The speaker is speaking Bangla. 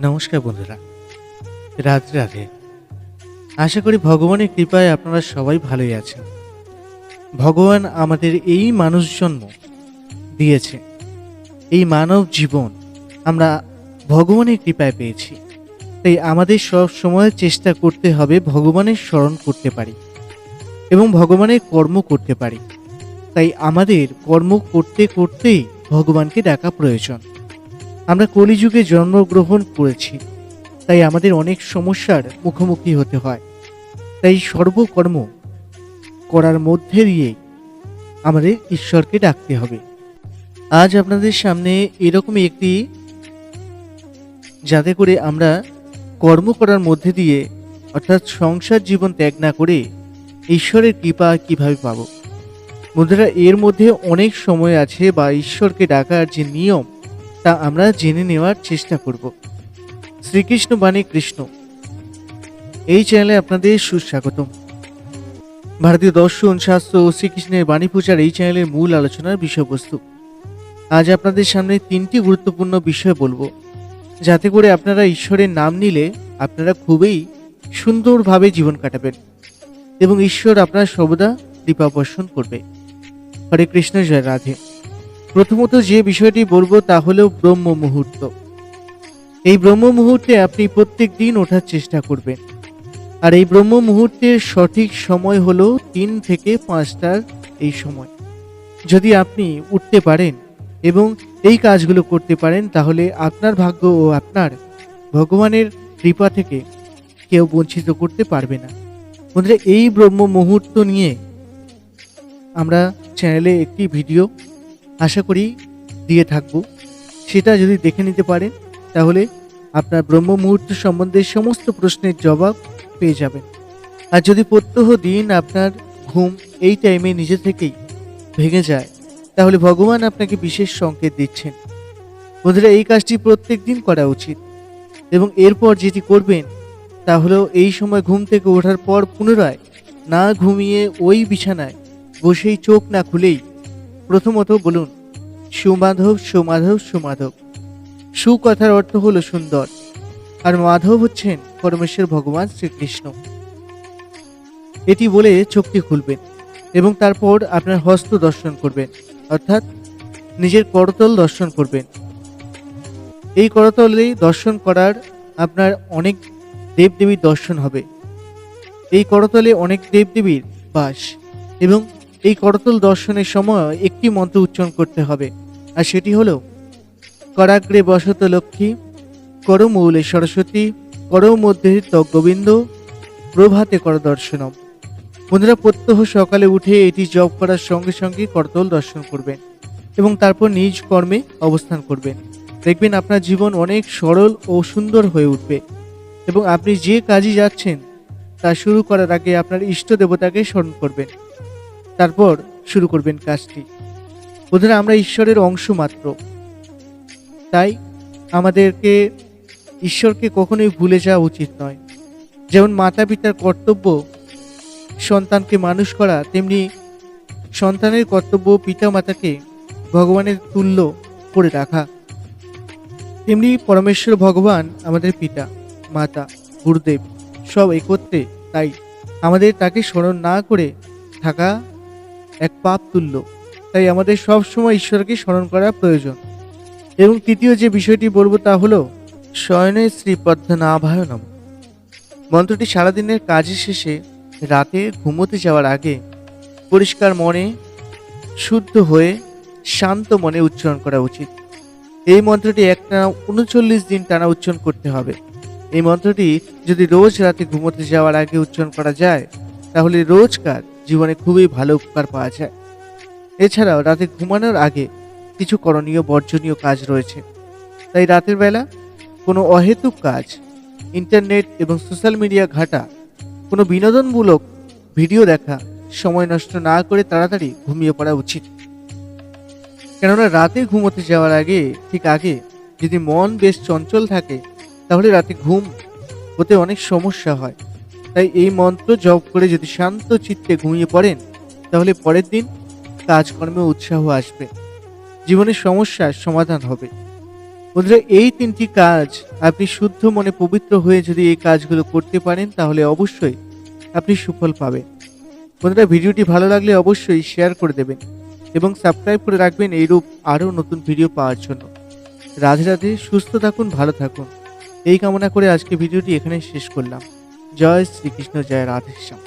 নমস্কার বন্ধুরা। রাধে রাধে। আশা করি ভগবানের কৃপায় আপনারা সবাই ভালোই আছেন। ভগবান আমাদের এই মানুষ জন্ম দিয়েছে। এই মানব জীবন আমরা ভগবানের কৃপায় পেয়েছি। তাই আমাদের সব সময় চেষ্টা করতে হবে ভগবানের স্মরণ করতে পারি এবং ভগবানের কর্ম করতে পারি। তাই আমাদের কর্ম করতে করতেই ভগবানকে ডাকা প্রয়োজন। আমরা কলিযুগে জন্মগ্রহণ করেছি, তাই আমাদের অনেক সমস্যার মুখোমুখি হতে হয়। তাই সর্বকর্ম করার মধ্যে দিয়ে আমাদের ঈশ্বরকে ডাকতে হবে। আজ আপনাদের সামনে এরকমই একটি, যাতে করে আমরা কর্ম করার মধ্যে দিয়ে, অর্থাৎ সংসার জীবন ত্যাগ না করে ঈশ্বরের কৃপা কীভাবে পাব? বন্ধুরা, এর মধ্যে অনেক সময় আছে বা ঈশ্বরকে ডাকার যে নিয়ম তা আমরা জেনে নেওয়ার চেষ্টা করব। শ্রীকৃষ্ণ বাণী কৃষ্ণ। এই চ্যানেলে আপনাদের সুস্বাগতম। ভারতীয় দর্শন শাস্ত্র ও শ্রীকৃষ্ণের বাণী পূজার এই চ্যানেলের মূল আলোচনার বিষয়বস্তু। আজ আপনাদের সামনে তিনটি গুরুত্বপূর্ণ বিষয় বলব। যাতে করে আপনারা ঈশ্বরের নাম নিলে আপনারা খুবই সুন্দরভাবে জীবন কাটাবেন এবং ঈশ্বর আপনার সর্বদা কৃপা বর্ষণ করবে। হরে কৃষ্ণ, জয় রাধে। প্রথমত যে বিষয়টি বলব তা হলো ব্রহ্ম মুহূর্ত। এই ব্রহ্ম মুহূর্তে আপনি প্রত্যেক দিন ওঠার চেষ্টা করবেন। আর এই ব্রহ্ম মুহূর্তের সঠিক সময় হলো তিন থেকে পাঁচটার এই সময়। যদি আপনি উঠতে পারেন এবং এই কাজগুলো করতে পারেন, তাহলে আপনার ভাগ্য ও আপনার ভগবানের কৃপা থেকে কেউ বঞ্চিত করতে পারবে না। বন্ধুরা, এই ব্রহ্ম মুহূর্ত নিয়ে আমরা চ্যানেলে একটি ভিডিও আশা করি দিয়ে থাকব। সেটা যদি দেখে নিতে পারেন, তাহলে আপনার ব্রহ্ম মুহূর্ত সম্বন্ধে সমস্ত প্রশ্নের জবাব পেয়ে যাবেন। আর যদি প্রত্যহ দিন আপনার ঘুম এই টাইমে নিজে থেকেই ভেঙে যায়, তাহলে ভগবান আপনাকে বিশেষ সংকেত দিচ্ছেন। বন্ধুরা, এই কাজটি প্রত্যেক দিন করা উচিত। এবং এরপর যেটি করবেন, তা হলো এই সময় ঘুম থেকে ওঠার পর পুনরায় না ঘুমিয়ে ওই বিছানায় বসেই চোখ না খুলেই প্রথমত বলুন সুমাধব সুমাধব সুমাধব। সু কথার অর্থ হলো সুন্দর। আর মাধব হচ্ছেন পরমেশ্বর ভগবান শ্রীকৃষ্ণ। এটি বলে চোখটি খুলবেন এবং তারপর আপনার হস্ত দর্শন করবেন, অর্থাৎ নিজের করতল দর্শন করবেন। এই করতলে দর্শন করার আপনার অনেক দেবদেবীর দর্শন হবে। এই করতলে অনেক দেবদেবীর বাস এবং এই করতল দর্শনের সময় একটি মন্ত্র উচ্চারণ করতে হবে। আর সেটি হলো, করাগ্রে বসত লক্ষ্মী করমৌলে সরস্বতী, করৌ মধ্যে গোবিন্দ, প্রভাতে কর দর্শনম। বন্ধুরা, প্রত্যহ সকালে উঠে এটি জপ করার সঙ্গে সঙ্গে করতল দর্শন করবেন এবং তারপর নিজ কর্মে অবস্থান করবেন। দেখবেন আপনার জীবন অনেক সরল ও সুন্দর হয়ে উঠবে এবং আপনি যে কাজই যাচ্ছেন, তা শুরু করার আগে আপনার ইষ্ট দেবতাকে স্মরণ করবেন। তারপর শুরু করবেন কাজটি। বন্ধুরা আমরা ঈশ্বরের অংশ মাত্র। তাই আমাদেরকে ঈশ্বরকে কখনোই ভুলে যাওয়া উচিত নয়। যেমন মাতা পিতার কর্তব্য সন্তানকে মানুষ করা, তেমনি সন্তানের কর্তব্য পিতা মাতাকে ভগবানের তুল্য করে রাখা। তেমনি পরমেশ্বর ভগবান আমাদের পিতা, মাতা, গুরুদেব সব একত্রে তাই আমাদের তাকে স্মরণ না করে থাকা এক পাপ তুল্য। তাই আমাদের সব সময় ঈশ্বরকে স্মরণ করা প্রয়োজন। এবং তৃতীয় যে বিষয়টি বলব তা হলো, শয়নে শ্রীপদ্মনাভায়নম। মন্ত্রটি সারাদিনের কাজের শেষে রাতে ঘুমোতে যাওয়ার আগে পরিষ্কার মনে, শুদ্ধ হয়ে শান্ত মনে উচ্চারণ করা উচিত। এই মন্ত্রটি একটানা উনচল্লিশ দিন টানা উচ্চারণ করতে হবে। এই মন্ত্রটি যদি রোজ রাতে ঘুমোতে যাওয়ার আগে উচ্চারণ করা যায়, তাহলে রোজকার জীবনে খুবই ভালো উপকার পাওয়া যায়। এছাড়াও রাতে ঘুমানোর আগে কিছু করণীয় বর্জনীয় কাজ রয়েছে। তাই রাতের বেলা কোনো অহেতুক কাজ, ইন্টারনেট এবং সোশ্যাল মিডিয়া ঘাটা, কোনো বিনোদনমূলক ভিডিও দেখা, সময় নষ্ট না করে তাড়াতাড়ি ঘুমিয়ে পড়া উচিত। কেননা রাতে ঘুমোতে যাওয়ার আগে, ঠিক আগে যদি মন বেশ চঞ্চল থাকে, তাহলে রাতে ঘুম হতে অনেক সমস্যা হয়। তাই এই মন্ত্র জপ করে যদি শান্ত চিত্তে ঘুমিয়ে পড়েন, তাহলে পরের দিন কাজকর্মে উৎসাহ আসবে। জীবনের সমস্যার সমাধান হবে। বন্ধুরা, এই তিনটি কাজ আপনি শুদ্ধ মনে পবিত্র হয়ে যদি এই কাজগুলো করতে পারেন, তাহলে অবশ্যই আপনি সুফল পাবেন। বন্ধুরা, ভিডিওটি ভালো লাগলে অবশ্যই শেয়ার করে দেবেন এবং সাবস্ক্রাইব করে রাখবেন এইরূপ আরও নতুন ভিডিও পাওয়ার জন্য। রাধে রাধে, সুস্থ থাকুন, ভালো থাকুন। এই কামনা করে আজকে ভিডিওটি এখানে শেষ করলাম। জয় শ্রীকৃষ্ণ, জয় রাধেশ্যাম